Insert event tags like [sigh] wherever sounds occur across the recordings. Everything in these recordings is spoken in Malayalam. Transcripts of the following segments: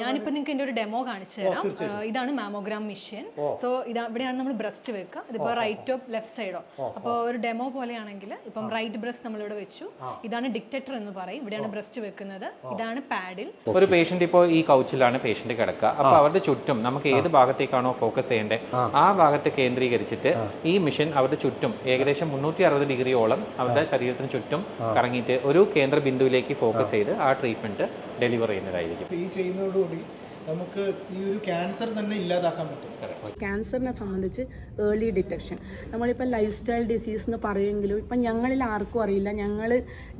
ഞാനിപ്പോ നിങ്ങൾക്ക് എന്റെ ഒരു ഡെമോ കാണിച്ചു തരാം. ഇതാണ് മാമോഗ്രാം മെഷീൻ സോ ഇതാ ഇവിടെയാണ് നമ്മൾ ബ്രസ്റ്റ് വെക്കുക. ഇതിപ്പോ റൈറ്റോ ലെഫ്റ്റ് സൈഡോ അപ്പോൾ ഒരു ഡെമോ പോലെയാണെങ്കിൽ ഇപ്പം റൈറ്റ് ബ്രസ്റ്റ് നമ്മളിവിടെ വെച്ചു. ഇതാണ് ഡിക്റ്റേറ്റർ എന്ന് പറയും. ഇവിടെയാണ് ബ്രസ്റ്റ് വെക്കുന്നത്. ഇതാണ് പാഡിൽ ഒരു പേഷ്യന്റ് ഇപ്പോ ഈ കൗച്ചിലാണ് പേഷ്യന്റ് കിടക്കുക. അപ്പോൾ അവരുടെ ചുറ്റും നമുക്ക് ഏത് ഭാഗത്തേക്കാണോ ഫോക്കസ് ചെയ്യേണ്ടത് ആ. ഭാഗത്ത് കേന്ദ്രീകരിച്ചിട്ട് ഈ മെഷീൻ അവരുടെ ചുറ്റും ഏകദേശം മുന്നൂറ്റി അറുപത് ഡിഗ്രിയോളം അവരുടെ ശരീരത്തിന് ചുറ്റും കറങ്ങിയിട്ട് ഒരു കേന്ദ്ര ബിന്ദുവിലേക്ക് ഫോക്കസ് ചെയ്ത് ആ ട്രീറ്റ്മെന്റ് ഡെലിവർ ചെയ്യുന്നതായിരിക്കും. ഈ ചെയ്യുന്നതോടുകൂടി നമുക്ക് ഈ ഒരു ക്യാൻസർ തന്നെ ഇല്ലാതാക്കാൻ പറ്റും. ക്യാൻസറിനെ സംബന്ധിച്ച് ഏർലി ഡിറ്റക്ഷൻ നമ്മളിപ്പോൾ ലൈഫ് സ്റ്റൈൽ ഡിസീസ് എന്ന് പറയുമെങ്കിലും ഇപ്പം ഞങ്ങളിൽ ആർക്കും അറിയില്ല. ഞങ്ങൾ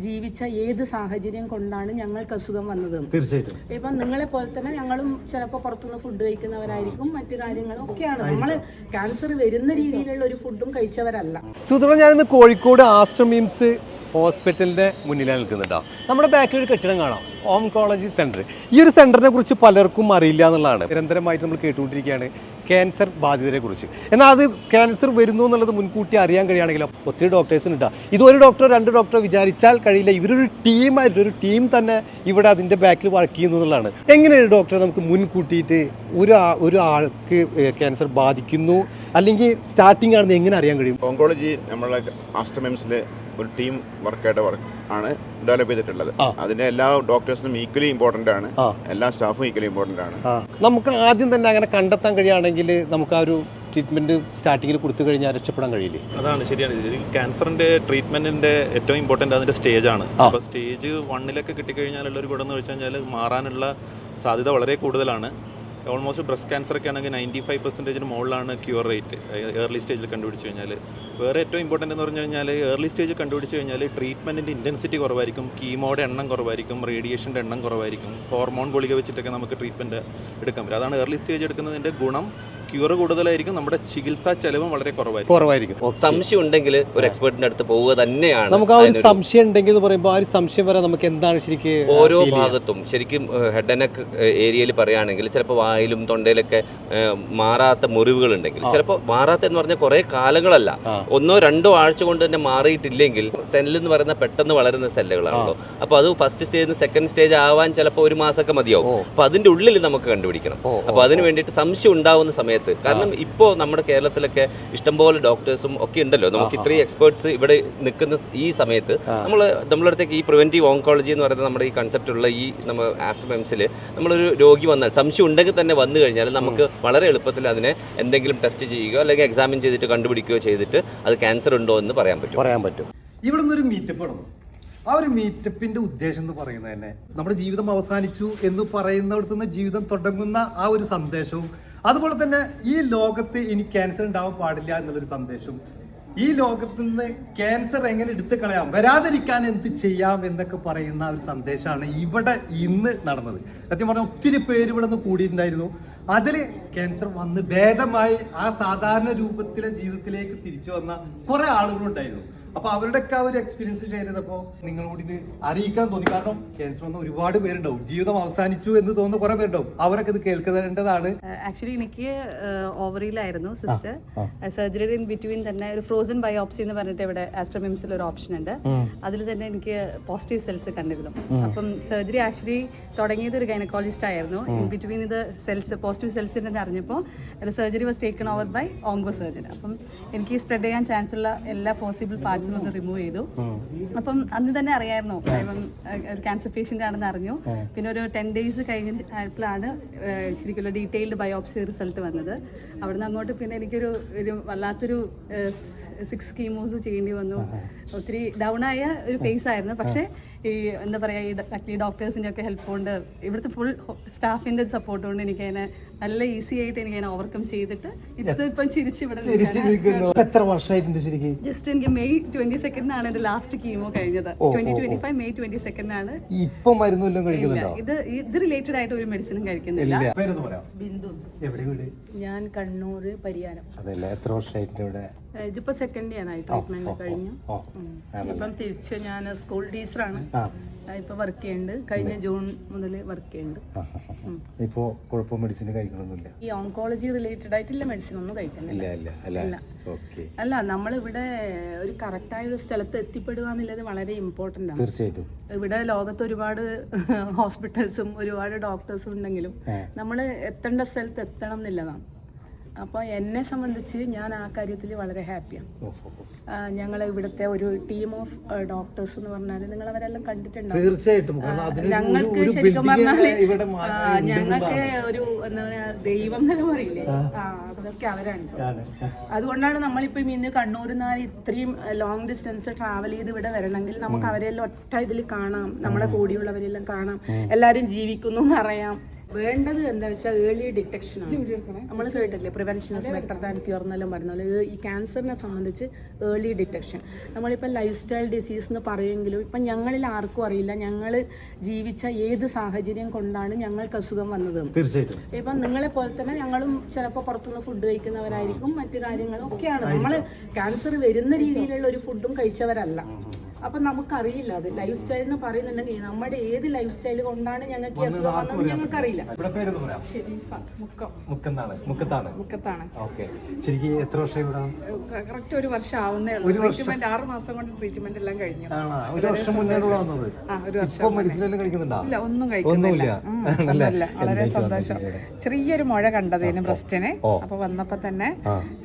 ജീവിച്ച ഏത് സാഹചര്യം കൊണ്ടാണ് ഞങ്ങൾക്ക് അസുഖം വന്നത്? തീർച്ചയായിട്ടും. ഇപ്പം നിങ്ങളെ പോലെ തന്നെ ഞങ്ങളും ചിലപ്പോൾ പുറത്തുനിന്ന് ഫുഡ് കഴിക്കുന്നവരായിരിക്കും മറ്റു കാര്യങ്ങളും ഒക്കെയാണ്. നമ്മൾ ക്യാൻസർ വരുന്ന രീതിയിലുള്ള ഒരു ഫുഡും കഴിച്ചവരല്ല. സുഹൃത്തുക്കളെ ഞാനിന്ന് കോഴിക്കോട് ആസ്റ്റർ മിംസ് ഹോസ്പിറ്റലിന്റെ മുന്നിലാണ് നിൽക്കുന്നത് കേട്ടോ നമ്മുടെ ബാക്കിൽ ഒരു കെട്ടിടം കാണാം. ഓംകോളജി സെന്റർ ഈ ഒരു സെന്ററിനെ കുറിച്ച് പലർക്കും അറിയില്ല എന്നുള്ളതാണ്. നിരന്തരമായിട്ട് നമ്മൾ കേട്ടുകൊണ്ടിരിക്കുകയാണ് ക്യാൻസർ ബാധിതരെ കുറിച്ച്. എന്നാൽ അത് ക്യാൻസർ വരുന്നു എന്നുള്ളത് മുൻകൂട്ടി അറിയാൻ കഴിയുകയാണെങ്കിലോ ഒത്തിരി ഡോക്ടേഴ്സിന് ഉണ്ടാ ഇത് ഒരു ഡോക്ടർ രണ്ട് ഡോക്ടർ വിചാരിച്ചാൽ കഴിയില്ല. ഇവരൊരു ടീമായിട്ട് ഒരു ടീം തന്നെ ഇവിടെ അതിന്റെ ബാക്കിൽ വർക്ക് ചെയ്യുന്നു എന്നുള്ളതാണ്. എങ്ങനെയൊരു ഡോക്ടറെ നമുക്ക് മുൻകൂട്ടിയിട്ട് ഒരു ഒരു ആൾക്ക് ക്യാൻസർ ബാധിക്കുന്നു? അല്ലെങ്കിൽ സ്റ്റാർട്ടിംഗ് ആണെന്ന് എങ്ങനെ അറിയാൻ കഴിയും? ഓങ്കോളജി നമ്മളെ ആസ്ട്രമിംസിൽ ഒരു ടീം വർക്കായിട്ട് വർക്ക് ആണ് ഡെവലപ്പ് ചെയ്തിട്ടുള്ളത്. അതിന്റെ എല്ലാ ഡോക്ടേഴ്സിനും ഈക്വലി ഇമ്പോർട്ടന്റ് ആണ്. എല്ലാ സ്റ്റാഫും ഈക്വലി ഇമ്പോർട്ടന്റ് ആണ്. നമുക്ക് ആദ്യം തന്നെ അങ്ങനെ കണ്ടെത്താൻ കഴിയുകയാണെങ്കിൽ നമുക്ക് ആ ഒരു ട്രീറ്റ്മെന്റ് സ്റ്റാർട്ടിങ്ങിൽ കൊടുത്തു കഴിഞ്ഞാൽ രക്ഷപ്പെടാൻ കഴിയില്ലേ? അതാണ് ശരിയാണ്. ക്യാൻസറിന്റെ ട്രീറ്റ്മെന്റിന്റെ ഏറ്റവും ഇമ്പോർട്ടന്റ് അതിന്റെ സ്റ്റേജ് ആണ്. അപ്പൊ സ്റ്റേജ് വണ്ണിലൊക്കെ കിട്ടിക്കഴിഞ്ഞാലുള്ള ഒരു ഗുണം എന്ന് വെച്ച് കഴിഞ്ഞാൽ മാറാനുള്ള സാധ്യത വളരെ കൂടുതലാണ്. ഓൾമോസ്റ്റ് ബ്രസ്റ്റ് ക്യാൻസർ ഒക്കെ ആണെങ്കിൽ നയന്റി ഫൈവ് പെർസെന്റേജിന് മുകളിലാണ് ക്യൂർ റേറ്റ് ഏർലി സ്റ്റേജിൽ കണ്ടുപിടിച്ച് കഴിഞ്ഞാൽ വേറെ ഏറ്റവും ഇമ്പോർട്ടന്റ് എന്ന് പറഞ്ഞു കഴിഞ്ഞാൽ ഏർലി സ്റ്റേജ് കണ്ടുപിടിച്ച് കഴിഞ്ഞാൽ ട്രീറ്റ്മെന്റിന്റെ ഇന്റൻസിറ്റി കുറവായിരിക്കും കീമോയുടെ എണ്ണം കുറവായിരിക്കും റേഡിയേഷന്റെ എണ്ണം കുറവായിരിക്കും ഹോർമോൺ ഗുളിക വെച്ചിട്ടൊക്കെ നമുക്ക് ട്രീറ്റ്മെന്റ് എടുക്കാൻ പറ്റും. അതാണ് ഏർലി സ്റ്റേജ് എടുക്കുന്നതിന്റെ ഗുണം. ക്യൂർ കൂടുതലായിരിക്കും. നമ്മുടെ ചികിത്സാ ചെലവും വളരെ കുറവായിരിക്കും. കുറവായിരിക്കും. സംശയം ഉണ്ടെങ്കിൽ ഒരു എക്സ്പെർട്ടിന്റെ അടുത്ത് പോവുക തന്നെയാണ് നമുക്ക് ആ ഒരു സംശയം ഉണ്ടെങ്കിൽ എന്ന് പറയുമ്പോൾ ആ ഒരു സംശയം വരെ നമുക്ക് എന്താണ് ശരിക്കും ഓരോ ഭാഗത്തും. ശരിക്കും ഹെഡ് ആൻഡ് നെക്ക് ഏരിയയിൽ പറയുകയാണെങ്കിൽ ചിലപ്പോൾ വായിലും തൊണ്ടയിലൊക്കെ മാറാത്ത മുറിവുകൾ ഉണ്ടെങ്കിൽ ചിലപ്പോൾ മാറാത്ത എന്ന് പറഞ്ഞാൽ കുറേ കാലങ്ങളല്ല. ഒന്നോ രണ്ടോ ആഴ്ച കൊണ്ട് തന്നെ മാറിയിട്ടില്ലെങ്കിൽ സെല്ല് എന്ന് പറയുന്ന പെട്ടെന്ന് വളരുന്ന സെല്ലുകളാണല്ലോ. അപ്പോൾ അത് ഫസ്റ്റ് സ്റ്റേജിൽ നിന്ന് സെക്കൻഡ് സ്റ്റേജ് ആവാൻ ചിലപ്പോൾ ഒരു മാസമൊക്കെ മതിയാവും. അപ്പോൾ അതിന്റെ ഉള്ളിൽ നമുക്ക് കണ്ടുപിടിക്കണം. അപ്പോൾ അതിന് വേണ്ടിയിട്ട് സംശയം ഉണ്ടാവുന്ന സമയത്ത് കാരണം ഇപ്പോൾ നമ്മുടെ കേരളത്തിലൊക്കെ ഇഷ്ടംപോലെ ഡോക്ടേഴ്സും ഒക്കെ ഉണ്ടല്ലോ. നമുക്ക് ഇത്രയും എക്സ്പേർട്സ് ഇവിടെ നിൽക്കുന്ന ഈ സമയത്ത് നമ്മൾ നമ്മളടുത്തേക്ക് അടുത്തേക്ക് ഈ പ്രിവെന്റീവ് ഓങ്കോളജി എന്ന് പറയുന്ന നമ്മുടെ ഈ കൺസെപ്റ്റ് ഉള്ള ഈ നമ്മൾ ആസ്ട്രമെംസിൽ നമ്മളൊരു രോഗി വന്നാൽ സംശയം ഉണ്ടെങ്കിൽ തന്നെ വന്നു കഴിഞ്ഞാൽ നമുക്ക് വളരെ എളുപ്പത്തിൽ അതിനെ എന്തെങ്കിലും ടെസ്റ്റ് ചെയ്യുകയോ അല്ലെങ്കിൽ എക്സാമിൻ ചെയ്തിട്ട് കണ്ടുപിടിക്കുകയോ ചെയ്തിട്ട് അത് ക്യാൻസർ ഉണ്ടോ എന്ന് പറയാൻ പറ്റും. പറയാൻ പറ്റും. ഇവിടെ നിന്നൊരു മീറ്റപ്പ് നടന്നു ആ ഒരു മീറ്റപ്പിന്റെ ഉദ്ദേശം എന്ന് പറയുന്നത് തന്നെ നമ്മുടെ ജീവിതം അവസാനിച്ചു എന്ന് പറയുന്നിടത്തുനിന്ന് ജീവിതം തുടങ്ങുന്ന ആ ഒരു സന്ദേശവും അതുപോലെ തന്നെ ഈ ലോകത്ത് ഇനി ക്യാൻസർ ഉണ്ടാവാൻ പാടില്ല എന്നുള്ളൊരു സന്ദേശം. ഈ ലോകത്ത് നിന്ന് ക്യാൻസർ എങ്ങനെ എടുത്തു കളയാം? വരാതിരിക്കാൻ എന്ത് ചെയ്യാം എന്നൊക്കെ പറയുന്ന ഒരു സന്ദേശമാണ് ഇവിടെ ഇന്ന് നടന്നത്. സത്യം പറഞ്ഞാൽ ഒത്തിരി പേര് ഇവിടെ നിന്ന് കൂടിയിട്ടുണ്ടായിരുന്നു. അതിൽ ക്യാൻസർ വന്ന് ഭേദമായി ആ സാധാരണ രൂപത്തിലെ ജീവിതത്തിലേക്ക് തിരിച്ചു വന്ന കുറെ ആളുകളുണ്ടായിരുന്നു. അപ്പൊ അവരുടെയൊക്കെ ആ ഒരു എക്സ്പീരിയൻസ് ഷെയർ ചെയ്തപ്പോൾ നിങ്ങളോട് ഇത് അറിയിക്കാൻ തോന്നി. കാരണം ക്യാൻസർ വന്ന ഒരുപാട് പേരുണ്ടാവും. ജീവിതം അവസാനിച്ചു എന്ന് തോന്നുന്ന കുറെ പേരുണ്ടാവും. അവരൊക്കെ ഇത് കേൾക്കേണ്ടതാണ്. ആക്ച്വലി എനിക്ക് ഓവറിയിലായിരുന്നു സിസ്റ്റർ സർജറി ഇൻ ബിറ്റ്വീൻ തന്നെ ഒരു ഫ്രോസൺ ബയോപ്സി എന്ന് പറഞ്ഞിട്ട് ഇവിടെ ആസ്ട്രമിംസിൽ ഒരു ഓപ്ഷൻ ഉണ്ട്. അതിൽ തന്നെ എനിക്ക് പോസിറ്റീവ് സെൽസ് കണ്ടിരുന്നു. അപ്പം സർജറി ആക്ച്വലി തുടങ്ങിയത് ഒരു ഗൈനക്കോളജിസ്റ്റ് ആയിരുന്നു. ഇൻ ബിറ്റ്വീൻ ഇത് സെൽസ് പോസിറ്റീവ് സെൽസ് ഉണ്ടെന്ന് അറിഞ്ഞപ്പോൾ surgery was taken over by onco surgeon അപ്പം എനിക്ക് സ്പ്രെഡ് ചെയ്യാൻ ചാൻസ് ഉള്ള എല്ലാ പോസിബിൾ പാർട്സും ഒന്ന് റിമൂവ് ചെയ്തു. അപ്പം അന്ന് തന്നെ അറിയായിരുന്നു. ഇപ്പം ഒരു ക്യാൻസർ പേഷ്യന്റ് ആണെന്ന് അറിഞ്ഞു. പിന്നെ ഒരു ടെൻ ഡേയ്സ് കഴിഞ്ഞപ്പോഴാണ് ശരിക്കുള്ള ഡീറ്റെയിൽഡ് ബയോപ്സി റിസൾട്ട് വന്നത്. അവിടുന്ന് അങ്ങോട്ട് പിന്നെ എനിക്കൊരു ഒരു വല്ലാത്തൊരു സിക്സ് കീമോസ് ചെയ്യേണ്ടി വന്നു. ഒത്തിരി ഡൗൺ ആയ ഒരു ഫേസ് ആയിരുന്നു. പക്ഷേ ഈ എന്താ പറയുക ഈ അഗ്നി ഡോക്ടേഴ്സിന്റെ ഒക്കെ ഹെൽപ്പ് കൊണ്ട് ഇവിടുത്തെ ഫുൾ സ്റ്റാഫിന്റെ സപ്പോർട്ട് കൊണ്ട് എനിക്ക് അതിനെ നല്ല ഈസി ആയിട്ട് എനിക്ക് അതിനെ ഓവർകം ചെയ്തിട്ട് ഇത് ഇപ്പം ചിരിച്ച് ഇവിടെ എത്ര വർഷമായിട്ടുണ്ട് ജസ്റ്റ് എനിക്ക് മെയ് ട്വന്റി സെക്കൻഡിനാണ് എന്റെ ലാസ്റ്റ് കീമോ കഴിഞ്ഞത്. Twenty twenty five May twenty സെക്കൻഡിനാണ് ഇപ്പം മരുന്നും മരുന്നൊന്നും ഇല്ല ഇത് ഇത് റിലേറ്റഡ് ആയിട്ട് ഒരു മെഡിസിനും കഴിക്കുന്നില്ല. ബിന്ദു. എവിടെ വീട്? ഞാൻ കണ്ണൂർ പരിയാരം. അതല്ല എത്ര വർഷമായിട്ട് ഇവിടെ? ഇതിപ്പോ സെക്കൻഡ് ഇയർ ആയി ട്രീറ്റ്മെന്റ് കഴിഞ്ഞു. ഇപ്പം തിരിച്ച് ഞാൻ സ്കൂൾ ടീച്ചറാണ് ഇപ്പൊ വർക്ക് ചെയ്യുന്നുണ്ട് കഴിഞ്ഞ ജൂൺ മുതൽ വർക്ക് ചെയ്യുന്നുണ്ട്. ഇപ്പോ കുഴപ്പം മെഡിസിൻ കഴിക്കണമെന്നില്ല ഈ ഓങ്കോളജി റിലേറ്റഡ് ആയിട്ടുള്ള മെഡിസിൻ ഒന്നും കഴിക്കുന്നില്ല ഇല്ല അല്ല. നമ്മൾ ഇവിടെ ഒരു ഒരു കറക്റ്റായ ഒരു സ്ഥലത്ത് എത്തിപ്പെടുക എന്നുള്ളത് വളരെ ഇമ്പോർട്ടന്റ് ആണ്. തീർച്ചയായിട്ടും. ഇവിടെ ലോകത്ത് ഒരുപാട് [laughs] ഹോസ്പിറ്റൽസും ഒരുപാട് ഡോക്ടേഴ്സും ഉണ്ടെങ്കിലും നമ്മൾ എത്തേണ്ട സ്ഥലത്ത് എത്തണം എന്നുള്ളതാണ്. അപ്പോൾ എന്നെ സംബന്ധിച്ച് ഞാൻ ആ കാര്യത്തിൽ വളരെ ഹാപ്പിയാണ്. ഞങ്ങൾ ഇവിടുത്തെ ഒരു ടീം ഓഫ് ഡോക്ടേഴ്സ് എന്ന് പറഞ്ഞാൽ നിങ്ങൾ അവരെല്ലാം കണ്ടിട്ടുണ്ടാവും. തീർച്ചയായിട്ടും. ഞങ്ങൾക്ക് ശരിക്കും പറഞ്ഞാൽ ഞങ്ങൾക്ക് ഒരു എന്താ പറയാ ദൈവം എന്ന് പറയില്ലേ? അതൊക്കെ അവരാണ്. അതുകൊണ്ടാണ് നമ്മളിപ്പോ ഇന്ന് കണ്ണൂരിൽ നിന്നാൽ ഇത്രയും ലോങ് ഡിസ്റ്റൻസ് ട്രാവൽ ചെയ്ത് ഇവിടെ വരണമെങ്കിൽ നമുക്ക് അവരെല്ലാം ഒറ്റ ഇതിൽ കാണാം. നമ്മുടെ കൂടിയുള്ളവരെല്ലാം കാണാം. എല്ലാരും ജീവിക്കുന്നു എന്നറിയാം വേണ്ടത് എന്താ വെച്ചാൽ ഏർലി ഡിറ്റക്ഷൻ ആണ്. നമ്മൾ കേട്ടില്ലേ prevention is better than cure എന്നെല്ലാം പറഞ്ഞ പോലെ. ഈ ക്യാൻസറിനെ സംബന്ധിച്ച് ഏർലി ഡിറ്റക്ഷൻ നമ്മളിപ്പോൾ ലൈഫ് സ്റ്റൈൽ ഡിസീസ് എന്ന് പറയുമെങ്കിലും ഇപ്പം ഞങ്ങളിൽ ആർക്കും അറിയില്ല. ഞങ്ങൾ ജീവിച്ച ഏത് സാഹചര്യം കൊണ്ടാണ് ഞങ്ങൾക്ക് അസുഖം വന്നത്? തീർച്ചയായിട്ടും. ഇപ്പം നിങ്ങളെ പോലെ തന്നെ ഞങ്ങളും ചിലപ്പോൾ പുറത്തുനിന്ന് ഫുഡ് കഴിക്കുന്നവരായിരിക്കും. മറ്റു കാര്യങ്ങളും ഒക്കെയാണ്. നമ്മൾ ക്യാൻസർ വരുന്ന രീതിയിലുള്ള ഒരു ഫുഡും കഴിച്ചവരല്ല. അപ്പം നമുക്കറിയില്ല അത് ലൈഫ് സ്റ്റൈൽ എന്ന് പറയുന്നുണ്ടെങ്കിൽ നമ്മുടെ ഏത് ലൈഫ് സ്റ്റൈൽ കൊണ്ടാണ് ഞങ്ങൾക്ക് ഞങ്ങൾക്ക് അസുഖം വന്നത് ഞങ്ങൾക്കറിയില്ല. ഇവിടെ പേരൊന്ന് പറയാം. ഷെരീഫ മുക്കം. മുക്കത്താണ് മുക്കത്താണ്. മുക്കത്താണ്. ഓക്കെ. ശരിക്കും എത്ര വർഷം ഇവിടെ? കറക്റ്റ് ഒരു വർഷം ആവുന്നേ ഉള്ളൂ. ട്രീറ്റ്മെന്റ് ആറ് മാസം കൊണ്ട് ട്രീറ്റ്മെന്റ് എല്ലാം കഴിഞ്ഞു. ഒരു വർഷം മുന്നേ വന്നത്? ഇപ്പൊ മെഡിസിൻ കഴിക്കുന്നുണ്ടോ? ഇല്ല ഒന്നും കഴിക്കുന്നില്ല. [laughs] വളരെ സന്തോഷം. ചെറിയൊരു മുഴ കണ്ടതേനു ബ്രസ്റ്റിന്. അപ്പൊ വന്നപ്പോ തന്നെ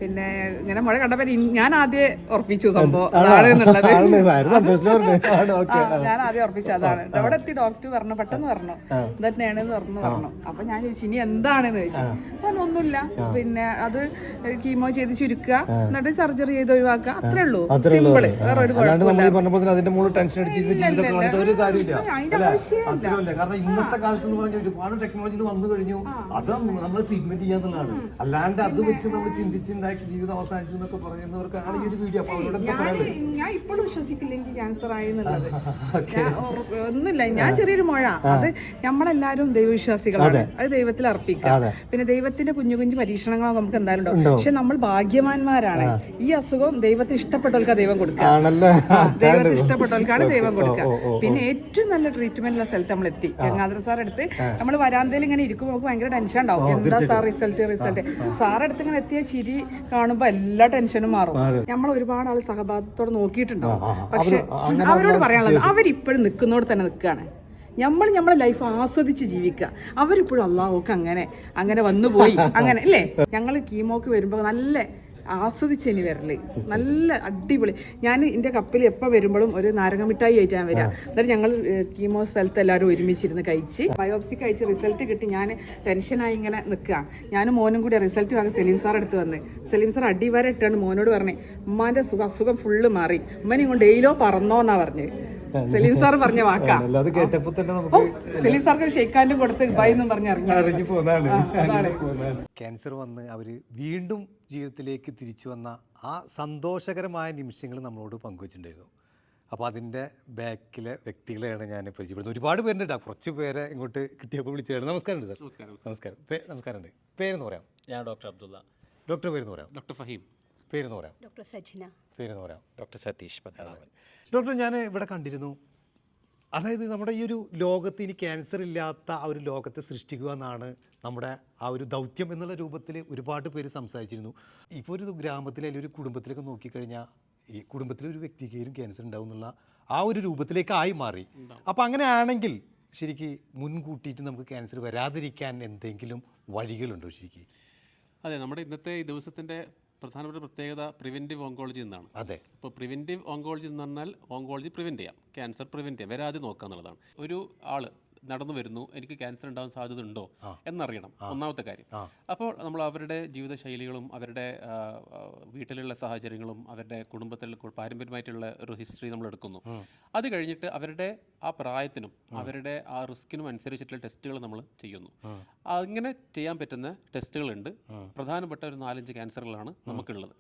പിന്നെ ഇങ്ങനെ മുഴ കണ്ടപ്പോ ഞാൻ ആദ്യം ഉറപ്പിച്ചു സംഭവം. [laughs] ഞാൻ ആദ്യം ഉറപ്പിച്ചു അതാണ്. അവിടെ എത്തി ഡോക്ടർ പറഞ്ഞു പെട്ടെന്ന് പറഞ്ഞു. ഇതന്നെയാണെന്ന് പറഞ്ഞു പറഞ്ഞു. അപ്പൊ ഞാൻ ചോദിച്ചു ഇനി എന്താണെന്ന് ചോദിച്ചു. അപ്പൊ ഒന്നുമില്ല. പിന്നെ അത് കീമോ ചെയ്ത് ചുരുക്കുക എന്നിട്ട് സർജറി ചെയ്ത് ഒഴിവാക്കുക. അത്രേ ഉള്ളൂ. സിമ്പിൾ വേറെ ഒരു ഇന്നത്തെ കാലത്ത് എന്ന് പറഞ്ഞാൽ ഒരുപാട് ടെക്നോളജികൾ വന്നു കഴിഞ്ഞു. അത് നമ്മൾ ട്രീറ്റ്മെന്റ് ചെയ്യാന്നുള്ളതാണ് അല്ലാണ്ട് അത് വെച്ച് നമ്മൾ ചിന്തിച്ചുണ്ടാക്കി ജീവിതം അവസാനിച്ചു എന്നൊക്കെ പറയുന്നവർക്കാണ് ഈ ഒരു വീഡിയോ അപ്പൊ അവരോട് ഞാൻ ഇപ്പോഴും വിശ്വസിക്കില്ല എനിക്ക് ക്യാൻസർ ആയി എന്നുള്ളത് [laughs] ഒന്നുമില്ല. ഞാൻ ചെറിയൊരു മുഴ. അത് നമ്മളെല്ലാരും ദൈവവിശ്വാസികളാണ്. അത്. ദൈവത്തിൽ അർപ്പിക്കുക. പിന്നെ ദൈവത്തിന്റെ കുഞ്ഞു കുഞ്ഞു പരീക്ഷണങ്ങൾ നമുക്ക് എന്തായാലും ഉണ്ടാവും. പക്ഷെ നമ്മൾ ഭാഗ്യവാന്മാരാണ്. ഈ അസുഖം ദൈവത്തിന് ഇഷ്ടപ്പെട്ടവർക്ക് ദൈവം കൊടുക്കുക. ദൈവത്തിന് ഇഷ്ടപ്പെട്ടവർക്കാണ് ദൈവം കൊടുക്കുക. പിന്നെ ഏറ്റവും നല്ല ട്രീറ്റ്മെന്റ് ഉള്ള സ്ഥലത്ത് നമ്മൾ എത്തി. ഗംഗാധര സാർ അടുത്ത് നമ്മൾ വരാന്തയിൽ ഇങ്ങനെ ഇരിക്കുമ്പോൾ നമുക്ക് ഭയങ്കര ടെൻഷൻ ഉണ്ടാവും. എന്താ സാർ റിസൾട്ട് റിസൾട്ട് സാർ അടുത്ത് ഇങ്ങനെ എത്തിയ ചിരി കാണുമ്പോൾ എല്ലാ ടെൻഷനും മാറും. നമ്മൾ ഒരുപാട് ആൾ സഹപാഠത്തോടെ നോക്കിയിട്ടുണ്ടാവും. പക്ഷെ അവരോട് പറയാനുള്ളത് അവരിപ്പോഴും നിൽക്കുന്നോട് തന്നെ നിൽക്കുകയാണ്. നമ്മൾ നമ്മളെ ലൈഫ് ആസ്വദിച്ച് ജീവിക്കുക. അവരിപ്പോഴും അള്ളാഹുക്ക് അങ്ങനെ അങ്ങനെ വന്നു പോയി [laughs] അങ്ങനെ അല്ലേ ഞങ്ങൾ കീമോക്ക് വരുമ്പോൾ നല്ല ആസ്വദിച്ച് ഇനി വരൽ. നല്ല അടിപൊളി. ഞാൻ എന്റെ കപ്പിൽ എപ്പോൾ വരുമ്പോഴും ഒരു നാരങ്ങ മിഠായി ആയിട്ടാണ് വരിക എന്നിട്ട് ഞങ്ങൾ കീമോ സ്ഥലത്ത് എല്ലാവരും ഒരുമിച്ചിരുന്ന് കഴിച്ച് ബയോപ്സി കഴിച്ച് റിസൾട്ട് കിട്ടി. ഞാൻ ടെൻഷനായി ഇങ്ങനെ നിൽക്കുക ഞാനും മോനും കൂടി റിസൾട്ട് വാങ്ങി സലീം സാർ എടുത്ത് വന്ന്. സലീം സാർ അടിവരെ ഇട്ടാണ് മോനോട് പറഞ്ഞേ ഉമ്മാന്റെ സുഖം അസുഖം ഫുള്ള് മാറി. ഉമ്മനെ കൊണ്ട് ഡെയിലോ പറന്നോ എന്നാ പറഞ്ഞത് സലീം സാർ പറഞ്ഞ വാക്കാ. അത് കേട്ടപ്പോ തന്നെ നമുക്ക് സലീം സാർക്ക് ഷെയ്ക്കാനും കൊടുത്ത് ബൈ എന്നും പറഞ്ഞ് ഇറങ്ങി. ഇറങ്ങി പോന്നാണ്. ക്യാൻസർ വന്ന് അവർ വീണ്ടും ജീവിതത്തിലേക്ക് തിരിച്ചു വന്ന ആ സന്തോഷകരമായ നിമിഷങ്ങൾ നമ്മളോട് പങ്കുവച്ചിട്ടുണ്ടായിരുന്നു. അപ്പോൾ അതിന്റെ ബാക്കിലെ വ്യക്തികളെയാണ് ഞാൻ പരിചയപ്പെടുന്നത്. ഒരുപാട് പേരുണ്ട് കേട്ടോ. കുറച്ച് പേരെ ഇങ്ങോട്ട് കിട്ടിയപ്പോൾ വിളിച്ചതാണ്. നമസ്കാരം ഉണ്ട് സാർ. നമസ്കാരം നമസ്കാരം. പേര് നമസ്കാരം ഉണ്ട്. പേരെന്ന് പറയാം ഞാൻ ഡോക്ടർ അബ്ദുള്ള. ഡോക്ടർ പേരെന്ന് പറയാം ഡോക്ടർ ഫഹീം. പേരെന്ന് പറയാം ഡോക്ടർ സജ്ന. പേരെന്ന് പറയാം ഡോക്ടർ സതീഷ് പത്മനാഭൻ. ഡോക്ടർ ഞാൻ ഇവിടെ കണ്ടിരുന്നു. അതായത് നമ്മുടെ ഈ ഒരു ലോകത്ത് ഇനി ക്യാൻസർ ഇല്ലാത്ത ആ ഒരു ലോകത്തെ സൃഷ്ടിക്കുക എന്നാണ് നമ്മുടെ ആ ഒരു ദൗത്യം എന്നുള്ള രൂപത്തിൽ ഒരുപാട് പേര് സംസാരിച്ചിരുന്നു. ഇപ്പോൾ ഒരു ഗ്രാമത്തിൽ അല്ലെങ്കിൽ ഒരു കുടുംബത്തിലൊക്കെ നോക്കിക്കഴിഞ്ഞാൽ ഈ കുടുംബത്തിലെ ഒരു വ്യക്തിക്കും ക്യാൻസർ ഉണ്ടാവും എന്നുള്ള ആ ഒരു രൂപത്തിലേക്ക് ആയി മാറി. അപ്പോൾ അങ്ങനെ ആണെങ്കിൽ ശരിക്ക് മുൻകൂട്ടിയിട്ട് നമുക്ക് ക്യാൻസർ വരാതിരിക്കാൻ എന്തെങ്കിലും വഴികളുണ്ടോ ശരിക്ക്? അതെ നമ്മുടെ ഇന്നത്തെ ഈ ദിവസത്തിന്റെ പ്രധാനപ്പെട്ട പ്രത്യേകത പ്രിവെന്റീവ് ഓങ്കോളജി എന്നാണ്. അതെ. ഇപ്പോൾ പ്രിവെന്റീവ് ഓങ്കോളജി എന്ന് പറഞ്ഞാൽ ഓങ്കോളജി പ്രിവെന്റ് ചെയ്യാം. ക്യാൻസർ പ്രിവെന്റ് ചെയ്യാം. വരാതെ നോക്കുക എന്നുള്ളതാണ് ഒരു ആൾ നടന്നു വരുന്നു എനിക്ക് ക്യാൻസർ ഉണ്ടാവാൻ സാധ്യത ഉണ്ടോ എന്നറിയണം. ഒന്നാമത്തെ കാര്യം. അപ്പോൾ നമ്മൾ അവരുടെ ജീവിതശൈലികളും അവരുടെ വീട്ടിലുള്ള സാഹചര്യങ്ങളും അവരുടെ കുടുംബത്തിൽ പാരമ്പര്യമായിട്ടുള്ള ഒരു ഹിസ്റ്ററി നമ്മൾ എടുക്കുന്നു. അത് കഴിഞ്ഞിട്ട് അവരുടെ ആ പ്രായത്തിനും അവരുടെ ആ റിസ്കിനും അനുസരിച്ചിട്ടുള്ള ടെസ്റ്റുകൾ നമ്മൾ ചെയ്യുന്നു. അങ്ങനെ ചെയ്യാൻ പറ്റുന്ന ടെസ്റ്റുകളുണ്ട് പ്രധാനപ്പെട്ട ഒരു നാലഞ്ച് ക്യാൻസറുകളാണ് നമുക്കുള്ളത്.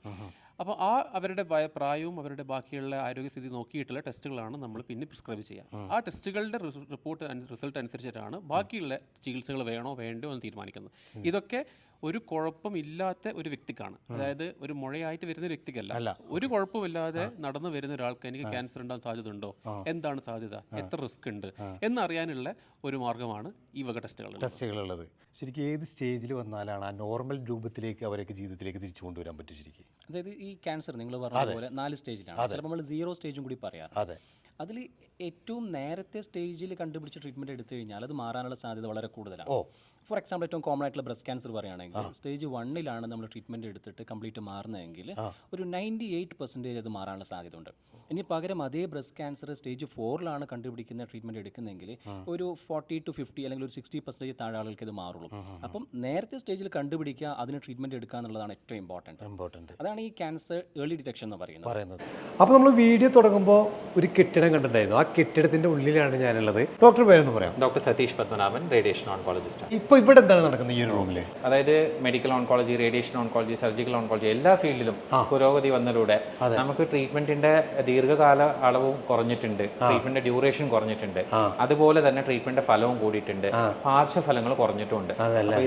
അപ്പോൾ ആ അവരുടെ പ്രായവും അവരുടെ ബാക്കിയുള്ള ആരോഗ്യസ്ഥിതി നോക്കിയിട്ടുള്ള ടെസ്റ്റുകളാണ് നമ്മൾ പിന്നെ പ്രിസ്ക്രൈബ് ചെയ്യുക. ആ. ടെസ്റ്റുകളുടെ റിപ്പോർട്ട് റിസൾട്ട് അനുസരിച്ചിട്ടാണ് ബാക്കിയുള്ള ചികിത്സകൾ വേണോ വേണ്ടോ എന്ന് തീരുമാനിക്കുന്നത്. ഇതൊക്കെ ഒരു കുഴപ്പമില്ലാത്ത ഒരു വ്യക്തിക്കാണ്. അതായത് ഒരു മുഴയായിട്ട് വരുന്ന ഒരു വ്യക്തിക്കല്ല. ഒരു കുഴപ്പമില്ലാതെ നടന്നു വരുന്ന ഒരാൾക്ക് എനിക്ക് ക്യാൻസർ ഉണ്ടാകാൻ സാധ്യത ഉണ്ടോ എന്താണ് സാധ്യത? എത്ര റിസ്ക് ഉണ്ട്? എന്നറിയാനുള്ള ഒരു മാർഗമാണ് ഈ വക ടെസ്റ്റുകൾ ടെസ്റ്റുകളുള്ളത് ശരിക്കും ഏത് സ്റ്റേജിൽ വന്നാലാണ് ആ നോർമൽ രൂപത്തിലേക്ക് അവരൊക്കെ ജീവിതത്തിലേക്ക് തിരിച്ചു കൊണ്ടുവരാൻ പറ്റും ശരിക്കും? അതായത് ഈ ക്യാൻസർ നിങ്ങൾ പറഞ്ഞ പോലെ നാല് സ്റ്റേജിലാണ് ചിലപ്പോൾ നമ്മൾ സീറോ സ്റ്റേജും കൂടി പറയാറ്. അതെ. അതിൽ ഏറ്റവും നേരത്തെ സ്റ്റേജിൽ കണ്ടുപിടിച്ച് ട്രീറ്റ്മെന്റ് എടുത്തു കഴിഞ്ഞാൽ അത് മാറാനുള്ള സാധ്യത വളരെ കൂടുതലാണ്. ഓ. ഫോർ എക്സാമ്പിൾ ഏറ്റവും കോമൺ ആയിട്ടുള്ള ബ്രസ്റ്റ് ക്യാൻസർ പറയുകയാണെങ്കിൽ സ്റ്റേജ് വണ്ണിലാണ് നമ്മൾ ട്രീറ്റ്മെന്റ് എടുത്തിട്ട് കംപ്ലീറ്റ് മാറുന്നതെങ്കിൽ ഒരു നയന്റി എയ്റ്റ് പെർസെന്റേജ് അത് മാറാനുള്ള സാധ്യത ഉണ്ട് ഇനി പകരം അതേ ബ്രസ്റ്റ് ക്യാൻസർ സ്റ്റേജ് ഫോറിലാണ് കണ്ടുപിടിക്കുന്ന ട്രീറ്റ്മെന്റ് എടുക്കുന്നതെങ്കിൽ ഒരു ഫോർട്ടി ടു ഫിഫ്റ്റി അല്ലെങ്കിൽ ഒരു സിക്സ്റ്റി പെർസെന്റേജ് താഴെ ആളുകൾക്ക് ഇത് മാറുള്ളൂ. അപ്പം നേരത്തെ സ്റ്റേജിൽ കണ്ടുപിടിക്കുക അതിന് ട്രീറ്റ്മെന്റ് എടുക്കുക എന്നുള്ളതാണ് ഏറ്റവും ഇമ്പോർട്ടന്റ് ഇമ്പോർട്ടന്റ് അതാണ് ഈ ക്യാൻസർ ഏർലി ഡിറ്റക്ഷൻ എന്ന് പറയുന്നത്. പറയുന്നത്. അപ്പോൾ നമ്മൾ വീഡിയോ തുടങ്ങുമ്പോൾ ഒരു കെട്ടിടം കണ്ടിട്ടുണ്ടായിരുന്നു. ആ കെട്ടിടത്തിന്റെ ഉള്ളിലാണ് ഞാനുള്ളത്. ഡോക്ടർ പേരെന്ന് പറയാം doctor Satheesh Padmanabhan radiation oncologist ഇപ്പോൾ ഇവിടെ എന്താണ് നടക്കുന്നത് ഈ ഒരു റൂമിൽ അതായത് medical oncology radiation oncology surgical oncology എല്ലാ ഫീൽഡിലും പുരോഗതി വന്നതിലൂടെ നമുക്ക് ട്രീറ്റ്മെന്റിന്റെ ദീർഘകാല അളവും കുറഞ്ഞിട്ടുണ്ട്. ട്രീറ്റ്മെന്റ് ഡ്യൂറേഷൻ കുറഞ്ഞിട്ടുണ്ട്. അതുപോലെ തന്നെ ട്രീറ്റ്മെന്റ് ഫലവും കൂടിയിട്ടുണ്ട്. പാർശ്വഫലങ്ങൾ കുറഞ്ഞിട്ടുണ്ട്.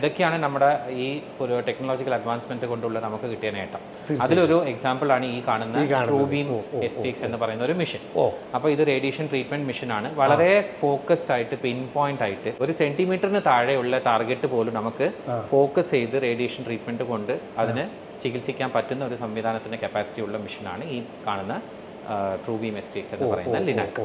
ഇതൊക്കെയാണ് നമ്മുടെ ഈ ഒരു ടെക്നോളജിക്കൽ അഡ്വാൻസ്മെന്റ് കൊണ്ടുള്ള നമുക്ക് കിട്ടിയ നേട്ടം. അതിലൊരു എക്സാമ്പിൾ ആണ് ഈ കാണുന്ന ട്രൂബീം എസ്റ്റിക്സ് എന്ന് പറയുന്ന ഒരു മിഷൻ അപ്പൊ ഇത് റേഡിയേഷൻ ട്രീറ്റ്മെന്റ് മിഷൻ ആണ്. വളരെ ഫോക്കസ്ഡ് ആയിട്ട് പിൻ പോയിന്റ് ആയിട്ട് ഒരു സെന്റിമീറ്ററിന് താഴെയുള്ള ടാർഗറ്റ് പോലും നമുക്ക് ഫോക്കസ് ചെയ്ത് റേഡിയേഷൻ ട്രീറ്റ്മെന്റ് കൊണ്ട് അതിന് ചികിത്സിക്കാൻ പറ്റുന്ന ഒരു സംവിധാനത്തിന്റെ കപ്പാസിറ്റി ഉള്ള മെഷീനാണ് ഈ കാണുന്ന ട്രൂബീം മിസ്റ്റേക്സ് എന്ന് പറയുന്ന ലിനാക്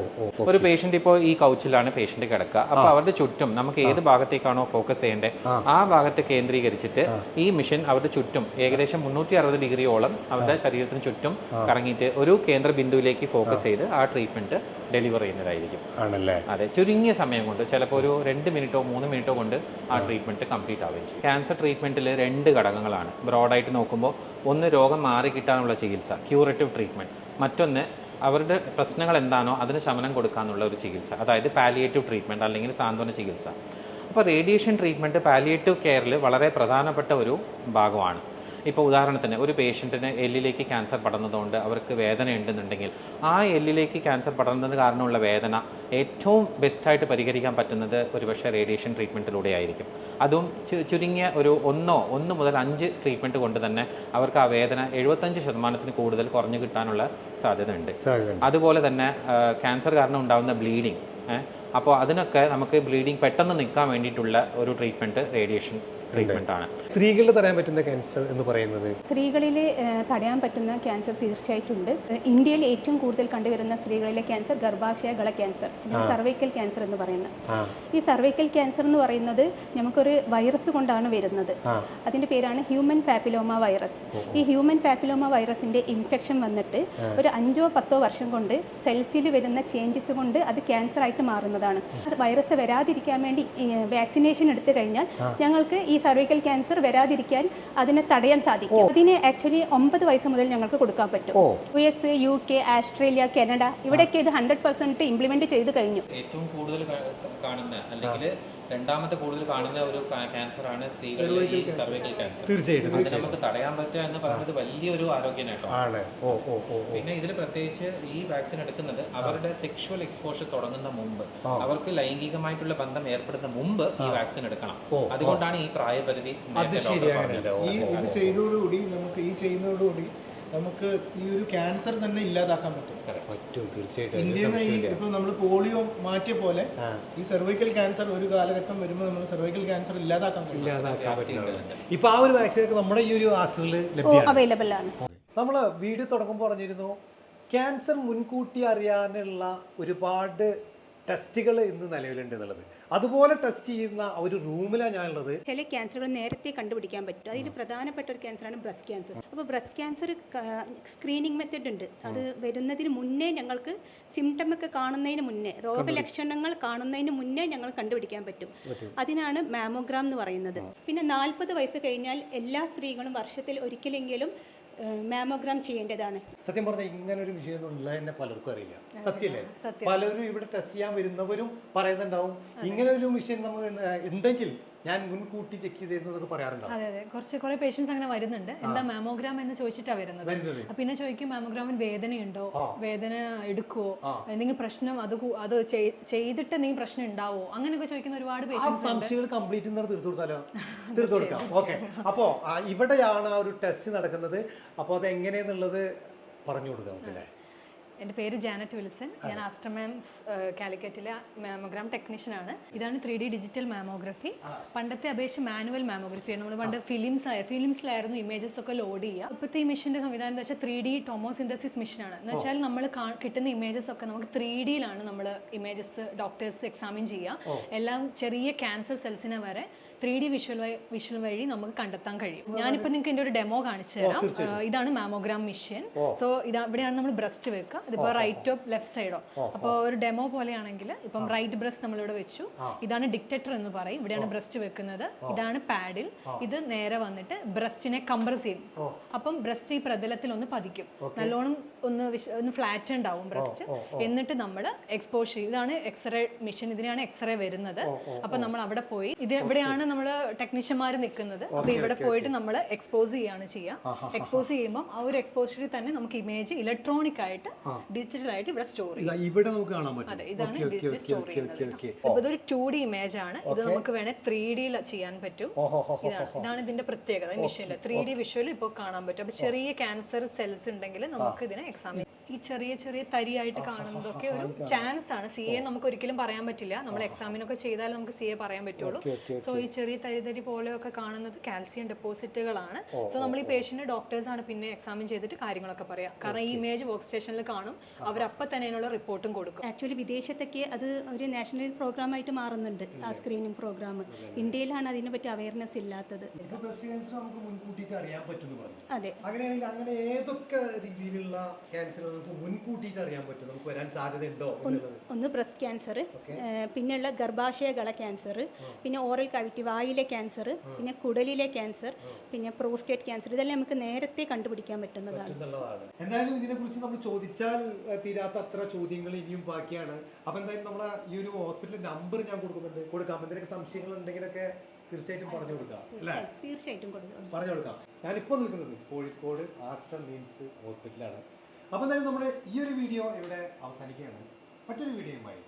ഒരു പേഷ്യന്റ് ഇപ്പോൾ ഈ കൗച്ചിലാണ് പേഷ്യന്റ് കിടക്കുക. അപ്പോൾ അവരുടെ ചുറ്റും നമുക്ക് ഏത് ഭാഗത്തേക്കാണോ ഫോക്കസ് ചെയ്യേണ്ടത്? ആ. ഭാഗത്ത് കേന്ദ്രീകരിച്ചിട്ട് ഈ മിഷൻ അവരുടെ ചുറ്റും ഏകദേശം മുന്നൂറ്റി അറുപത് ഡിഗ്രിയോളം അവരുടെ ശരീരത്തിന് ചുറ്റും കറങ്ങിയിട്ട് ഒരു കേന്ദ്ര ബിന്ദുവിലേക്ക് ഫോക്കസ് ചെയ്ത് ആ ട്രീറ്റ്മെന്റ് ഡെലിവർ ചെയ്യുന്നതായിരിക്കും. ആണല്ലേ? അതെ ചുരുങ്ങിയ സമയം കൊണ്ട് ചിലപ്പോൾ ഒരു രണ്ട് മിനിറ്റോ മൂന്ന് മിനിറ്റോ കൊണ്ട് ആ ട്രീറ്റ്മെന്റ് കംപ്ലീറ്റ് ആവുകയും ചെയ്യും. ക്യാൻസർ ട്രീറ്റ്മെന്റിൽ രണ്ട് ഘടകങ്ങളാണ്. ബ്രോഡായിട്ട് നോക്കുമ്പോൾ ഒന്ന് രോഗം മാറി കിട്ടാനുള്ള ചികിത്സ ക്യൂറേറ്റീവ് ട്രീറ്റ്മെന്റ് മറ്റൊന്ന് അവരുടെ പ്രശ്നങ്ങൾ എന്താണോ അതിന് ശമനം കൊടുക്കാന്നുള്ള ഒരു ചികിത്സ. അതായത് പാലിയേറ്റീവ് ട്രീറ്റ്മെന്റ് അല്ലെങ്കിൽ സാന്ത്വന ചികിത്സ. അപ്പോൾ റേഡിയേഷൻ ട്രീറ്റ്മെന്റ് പാലിയേറ്റീവ് കെയറിൽ വളരെ പ്രധാനപ്പെട്ട ഒരു ഭാഗമാണ്. ഇപ്പോൾ ഉദാഹരണത്തിന് ഒരു പേഷ്യന്റിന് എല്ലിലേക്ക് ക്യാൻസർ പടർന്നതുകൊണ്ട് അവർക്ക് വേദന ഉണ്ടെന്നുണ്ടെങ്കിൽ ആ എല്ലിലേക്ക് ക്യാൻസർ പടർന്നത് കാരണമുള്ള വേദന ഏറ്റവും ബെസ്റ്റായിട്ട് പരിഹരിക്കാൻ പറ്റുന്നത് ഒരുപക്ഷെ റേഡിയേഷൻ ട്രീറ്റ്മെന്റിലൂടെ ആയിരിക്കും. അതും ചുരുങ്ങിയ ഒരു ഒന്നോ ഒന്ന് മുതൽ അഞ്ച് ട്രീറ്റ്മെന്റ് കൊണ്ട് തന്നെ അവർക്ക് ആ വേദന എഴുപത്തഞ്ച് ശതമാനത്തിന് കൂടുതൽ കുറഞ്ഞു കിട്ടാനുള്ള സാധ്യതയുണ്ട്. അതുപോലെ തന്നെ ക്യാൻസർ കാരണം ഉണ്ടാകുന്ന ബ്ലീഡിങ് അപ്പോൾ അതിനൊക്കെ നമുക്ക് ബ്ലീഡിങ് പെട്ടെന്ന് നിൽക്കാൻ വേണ്ടിയിട്ടുള്ള ഒരു ട്രീറ്റ്മെന്റ് റേഡിയേഷൻ ട്രീറ്റ്മെന്റ് ആണ്. സ്ത്രീകളിൽ തടയാൻ പറ്റുന്ന ക്യാൻസർ എന്ന് പറയുന്നത്? സ്ത്രീകളിൽ തടയാൻ പറ്റുന്ന ക്യാൻസർ തീർച്ചയായിട്ടും ഉണ്ട് ഇന്ത്യയിൽ ഏറ്റവും കൂടുതൽ കണ്ടുവരുന്ന സ്ത്രീകളിലെ ക്യാൻസർ ഗർഭാശയ ഗള ക്യാൻസർ സർവൈക്കൽ ക്യാൻസർ എന്ന് പറയുന്നത്. ഈ സർവൈക്കൽ ക്യാൻസർ എന്ന് പറയുന്നത് നമുക്കൊരു വൈറസ് കൊണ്ടാണ് വരുന്നത്. അതിന്റെ പേരാണ് ഹ്യൂമൻ പാപ്പിലോമ വൈറസ് ഈ ഹ്യൂമൻ പാപ്പിലോമ വൈറസിന്റെ ഇൻഫെക്ഷൻ വന്നിട്ട് ഒരു അഞ്ചോ പത്തോ വർഷം കൊണ്ട് സെൽസിൽ വരുന്ന ചേഞ്ചസ് കൊണ്ട് അത് ക്യാൻസർ ആയിട്ട് മാറുന്നതാണ്. വൈറസ് വരാതിരിക്കാൻ വേണ്ടി വാക്സിനേഷൻ എടുത്തു കഴിഞ്ഞാൽ ഞങ്ങൾക്ക് ഈ സർവൈക്കൽ ക്യാൻസർ വരാതിരിക്കാൻ അതിനെ തടയാൻ സാധിക്കും. അതിന് ആക്ച്വലി ഒമ്പത് വയസ്സ് മുതൽ ഞങ്ങൾക്ക് കൊടുക്കാൻ പറ്റും. U S U K Australia Canada ഇവിടെയൊക്കെ ഇത് ഹൺഡ്രഡ് പെർസെന്റ് ഇംപ്ലിമെന്റ് ചെയ്ത് കഴിഞ്ഞു. ഏറ്റവും കൂടുതൽ കാണുന്ന അല്ലെങ്കിൽ രണ്ടാമത്തെ കൂടുതൽ കാണുന്ന ഒരു ക്യാൻസർ ആണ് സ്ത്രീകളിലെ ഈ സർവൈക്കൽ ക്യാൻസർ തീർച്ചയായിട്ടും, അത് നമുക്ക് തടയാൻ പറ്റുക എന്ന് പറയുന്നത് വലിയൊരു ആരോഗ്യ നേട്ടമാണ് പിന്നെ ഇതിൽ പ്രത്യേകിച്ച് ഈ വാക്സിൻ എടുക്കുന്നത് അവരുടെ സെക്ഷുവൽ എക്സ്പോഷർ തുടങ്ങുന്ന മുമ്പ് അവർക്ക് ലൈംഗികമായിട്ടുള്ള ബന്ധം ഏർപ്പെടുന്ന മുമ്പ് ഈ വാക്സിൻ എടുക്കണം. അതുകൊണ്ടാണ് ഈ പ്രായപരിധി ഈ ഇത് ചെയ്തതോടുകൂടി നമുക്ക് ഈ ചെയ്യുന്നതോടുകൂടി നമുക്ക് ഈ ഒരു ക്യാൻസർ തന്നെ ഇല്ലാതാക്കാൻ പറ്റും. പറ്റും. തീർച്ചയായിട്ടും. ഇന്ത്യയിൽ നിന്ന് ഈ ഇപ്പൊ നമ്മൾ പോളിയോ മാറ്റിയ പോലെ ഈ സെർവൈക്കൽ ക്യാൻസർ ഒരു കാലഘട്ടം വരുമ്പോൾ നമ്മൾ സെർവൈക്കൽ ക്യാൻസർ ഇല്ലാതാക്കാൻ ഇല്ലാതാക്കാൻ പറ്റില്ല ഇപ്പൊ ആ ഒരു വാക്സിൻ ഒക്കെ നമ്മുടെ ഈ ഒരു അവൈലബിൾ ആണ്. നമ്മൾ വീഡിയോ തുടങ്ങുമ്പോൾ പറഞ്ഞിരുന്നു ക്യാൻസർ മുൻകൂട്ടി അറിയാനുള്ള ഒരുപാട് ടെസ്റ്റുകൾ ഇന്ന് നിലവിലുണ്ട് എന്നുള്ളത്. അതുപോലെ ടെസ്റ്റ് ചെയ്യുന്ന ഒരു റൂമിലാണ് ഞാനുള്ളത്. ചില ക്യാൻസറുകൾ നേരത്തെ കണ്ടുപിടിക്കാൻ പറ്റും. അതിൽ പ്രധാനപ്പെട്ട ഒരു ക്യാൻസറാണ് ബ്രസ്റ്റ് ക്യാൻസർ. അപ്പോൾ ബ്രസ്റ്റ് ക്യാൻസർ സ്ക്രീനിങ് മെത്തേഡ് ഉണ്ട്. അത് വരുന്നതിന് മുന്നേ ഞങ്ങൾക്ക് സിംറ്റം ഒക്കെ കാണുന്നതിന് മുന്നേ രോഗലക്ഷണങ്ങൾ കാണുന്നതിന് മുന്നേ ഞങ്ങൾ കണ്ടുപിടിക്കാൻ പറ്റും. അതിനാണ് മാമോഗ്രാം എന്ന് പറയുന്നത്. പിന്നെ നാൽപ്പത് വയസ്സ് കഴിഞ്ഞാൽ എല്ലാ സ്ത്രീകളും വർഷത്തിൽ ഒരിക്കലെങ്കിലും മാമോഗ്രാം ചെയ്യേണ്ടതാണ്. സത്യം പറഞ്ഞാൽ ഇങ്ങനെ ഒരു വിഷയം ഉള്ളത് തന്നെ പലർക്കും അറിയില്ല. സത്യല്ലേ? പലരും ഇവിടെ ടെസ്റ്റ് ചെയ്യാൻ വരുന്നവരും പറയുന്നുണ്ടാവും. ഇങ്ങനെ ഒരു മിഷൻ നമ്മൾ ഉണ്ടെങ്കിൽ ഞാൻ മുൻകൂട്ടി ചെക്ക് ചെയ്തിരുന്നതൊക്കെ പറയാറുണ്ടോ? അതെ അതെ. കുറച്ച് കുറെ പേഷ്യൻസ് അങ്ങനെ വരുന്നുണ്ട്. എന്താ മാമോഗ്രാം എന്ന് ചോദിച്ചിട്ടാ വരുന്നത്. അപ്പൊ പിന്നെ ചോദിക്കും മാമോഗ്രാമിന് വേദനയുണ്ടോ? വേദന എടുക്കുവോ. എന്തെങ്കിലും പ്രശ്നം അത് അത് ചെയ്തിട്ട് എന്തെങ്കിലും പ്രശ്നം ഉണ്ടാവോ? അങ്ങനെയൊക്കെ ചോദിക്കുന്ന ഒരുപാട് പേഷ്യൻസ് സംശയങ്ങൾ കംപ്ലീറ്റ് ഇന്നലെ തീർത്തു കൊടുത്താലോ? [laughs] തീർത്തു കൊടുക്കാം. ഓക്കെ അപ്പോൾ ഇവിടെയാണ് ആ ഒരു ടെസ്റ്റ് നടക്കുന്നത്. അപ്പോൾ അത് എങ്ങനെയെന്നുള്ളത് പറഞ്ഞു കൊടുക്കാം അല്ലേ? എന്റെ പേര് ജാനറ്റ് വിൽസൺ. ഞാൻ ആസ്ട്രമാംസ് കാലിക്കറ്റിലെ മാമോഗ്രാം ടെക്നീഷ്യനാണ് ഇതാണ് ത്രീ ഡി ഡിജിറ്റൽ മാമോഗ്രഫി പണ്ടത്തെ അപേക്ഷിച്ച് മാനുവൽ മാമോഗ്രഫിയാണ് നമ്മൾ പണ്ട് ഫിലിംസ് ആയ ഫിലിംസിലായിരുന്നു ഇമേജസ് ഒക്കെ ലോഡ് ചെയ്യുക. ഇപ്പോഴത്തെ ഈ മെഷീന്റെ സംവിധാനം എന്ന് വെച്ചാൽ ത്രീ ഡി ടോമോസിന്തസിസ് മെഷീനാണ് എന്ന് വെച്ചാൽ നമ്മൾ കിട്ടുന്ന ഇമേജസ് ഒക്കെ നമുക്ക് ത്രീ ഡിയിലാണ് നമ്മൾ ഇമേജസ് ഡോക്ടേഴ്സ് എക്സാമിൻ ചെയ്യുക. എല്ലാം ചെറിയ ക്യാൻസർ സെൽസിനെ വരെ ത്രീ ഡി വിഷ്വൽ വിഷ്വൽ വഴി നമുക്ക് കണ്ടെത്താൻ കഴിയും. ഞാനിപ്പോൾ നിങ്ങൾക്ക് എന്റെ ഒരു ഡെമോ കാണിച്ചു തരാം. ഇതാണ് മാമോഗ്രാം മെഷീൻ സോ ഇതാ ഇവിടെയാണ് നമ്മൾ ബ്രസ്റ്റ് വെക്കുക. ഇതിപ്പോൾ റൈറ്റോ ലെഫ്റ്റ് സൈഡോ അപ്പോൾ ഒരു ഡെമോ പോലെയാണെങ്കിൽ ഇപ്പം റൈറ്റ് ബ്രസ്റ്റ് നമ്മളിവിടെ വെച്ചു. ഇതാണ് ഡിക്റ്റേറ്റർ എന്ന് പറയും. ഇവിടെയാണ് ബ്രസ്റ്റ് വെക്കുന്നത്. ഇതാണ് പാഡിൽ. ഇത് നേരെ വന്നിട്ട് ബ്രസ്റ്റിനെ കംപ്രസ് ചെയ്യും. അപ്പം ബ്രസ്റ്റ് ഈ പ്രതലത്തിൽ ഒന്ന് പതിക്കും നല്ലോണം ഒന്ന് ഒന്ന് ഫ്ലാറ്റ് ഉണ്ടാവും ബ്രസ്റ്റ് എന്നിട്ട് നമ്മൾ എക്സ്പോസ് ചെയ്യും. ഇതാണ് എക്സ്റേ മെഷീൻ ഇതിനാണ് എക്സ്റേ വരുന്നത്. അപ്പൊ നമ്മൾ അവിടെ പോയി. ഇത് ഇവിടെയാണ് നമ്മൾ ടെക്നീഷ്യന്മാർ നിൽക്കുന്നത്? അപ്പൊ ഇവിടെ പോയിട്ട് നമ്മൾ എക്സ്പോസ് ചെയ്യാണ് ചെയ്യുക എക്സ്പോസ് ചെയ്യുമ്പോൾ ആ ഒരു എക്സ്പോഷറിൽ തന്നെ നമുക്ക് ഇമേജ് ഇലക്ട്രോണിക് ആയിട്ട് ഡിജിറ്റൽ ആയിട്ട് ഇവിടെ സ്റ്റോർ ചെയ്യും ഇവിടെ നമുക്ക് കാണാൻ പറ്റും. അതെ ഇതാണ് ഡിജിറ്റൽ സ്റ്റോർ ചെയ്യുന്നത്. ഇതൊരു ടു ഡി ഇമേജ് ആണ്. ഇത് നമുക്ക് വേണേ ത്രീ ഡിയിൽ ചെയ്യാൻ പറ്റും. ഇതാണ്. ഇതാണ് ഇതിന്റെ പ്രത്യേകത. മെഷീനിൽ ത്രീ ഡി വിഷ്വൽ ഇപ്പോൾ കാണാൻ പറ്റും. അപ്പൊ ചെറിയ ക്യാൻസർ സെൽസ് ഉണ്ടെങ്കിൽ നമുക്ക് ഇതിനെ എക്സാമിൻ ഈ ചെറിയ ചെറിയ തരിയായിട്ട് കാണുന്നതൊക്കെ ഒരു ചാൻസ് ആണ്. സി എ നമുക്ക് ഒരിക്കലും പറയാൻ പറ്റില്ല. നമ്മൾ എക്സാമിനൊക്കെ ചെയ്താൽ നമുക്ക് സി എ പറയാൻ പറ്റുള്ളൂ. സോ ഈ ചെറിയ തരി തരി പോലെയൊക്കെ കാണുന്നത് കാൽസ്യം ഡെപ്പോസിറ്റുകളാണ് സോ നമ്മൾ ഈ പേഷ്യന്റ് ഡോക്ടേഴ്സ് ആണ് പിന്നെ എക്സാമിൻ ചെയ്തിട്ട് കാര്യങ്ങളൊക്കെ പറയാം. കാരണം ഈ ഇമേജ് വർക്ക് സ്റ്റേഷനിൽ കാണും. അവരപ്പം തന്നെ അതിനുള്ള റിപ്പോർട്ടും കൊടുക്കും. ആക്ച്വലി വിദേശത്തൊക്കെ അത് ഒരു നാഷണൽ പ്രോഗ്രാമായിട്ട് മാറുന്നുണ്ട്. ആ സ്ക്രീനിങ് പ്രോഗ്രാം ഇന്ത്യയിലാണ് അതിനെ പറ്റി അവയർനെസ് ഇല്ലാത്തത്. നമുക്ക് മുൻകൂട്ടിയിട്ട് അറിയാൻ പറഞ്ഞു. അങ്ങനെയാണെങ്കിൽ അങ്ങനെ ഏതൊക്കെ രീതിയിലുള്ള ക്യാൻസർ നമുക്ക് മുൻകൂട്ടിയിട്ട് അറിയാൻ പറ്റും. നമുക്ക് വരാൻ സാധ്യതയുണ്ടോ ഉണ്ടോ ഒന്ന് ബ്രസ്റ്റ് ക്യാൻസർ പിന്നെയുള്ള ഗർഭാശയ കള ക്യാൻസർ പിന്നെ ഓറൽ കവിറ്റി വായിലെ ക്യാൻസർ പിന്നെ കുടലിലെ ക്യാൻസർ പിന്നെ പ്രോസ്റ്റേറ്റ് ക്യാൻസർ ഇതെല്ലാം നമുക്ക് നേരത്തെ കണ്ടുപിടിക്കാൻ പറ്റുന്നതാണ്. എന്തായാലും ഇതിനെക്കുറിച്ച് നമ്മൾ ചോദിച്ചാൽ തീരാത്ത അത്ര ചോദ്യങ്ങൾ ഇനിയും ബാക്കിയാണ്. അപ്പോൾ എന്തായാലും നമ്മളെ ഈ ഒരു ഹോസ്പിറ്റൽ നമ്പർ ഞാൻ കൊടുക്കുന്നുണ്ട്. കൊടുക്കാം. എന്തെങ്കിലും സംശയങ്ങൾ ഉണ്ടെങ്കിലൊക്കെ തീർച്ചയായിട്ടും പറഞ്ഞു കൊടുക്കാം അല്ലേ? തീർച്ചയായിട്ടും പറഞ്ഞു കൊടുക്കാം. ഞാനിപ്പോൾ നിൽക്കുന്നത് കോഴിക്കോട് ആസ്റ്റർ മീംസ് ഹോസ്പിറ്റലാണ്. അപ്പോൾ തന്നെ നമ്മുടെ ഈ ഒരു വീഡിയോ ഇവിടെ അവസാനിക്കുകയാണ്. മറ്റൊരു വീഡിയോയുമായി